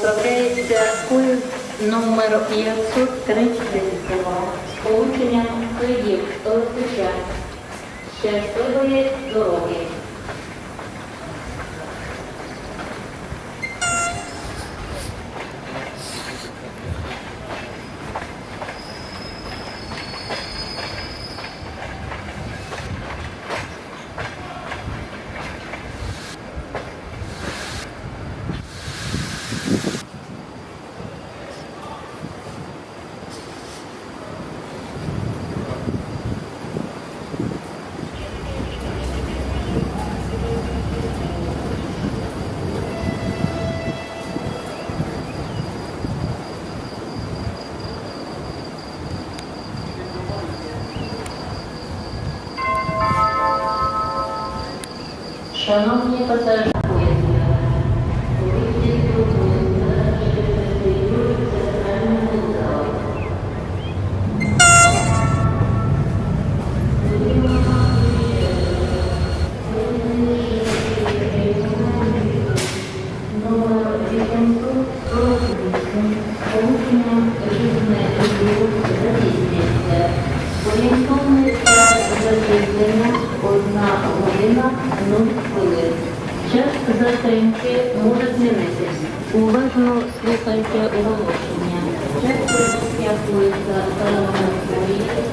відправляється поїзд номер 532 з полученням Київ Лисича. Щасливої дороги. Відбулося запізнюється. Орієнтовний час запізнення 1 година 0 хвилин. Час затримки може змінитися. Уважно слухайте оголошення. Час прибуття поїзда та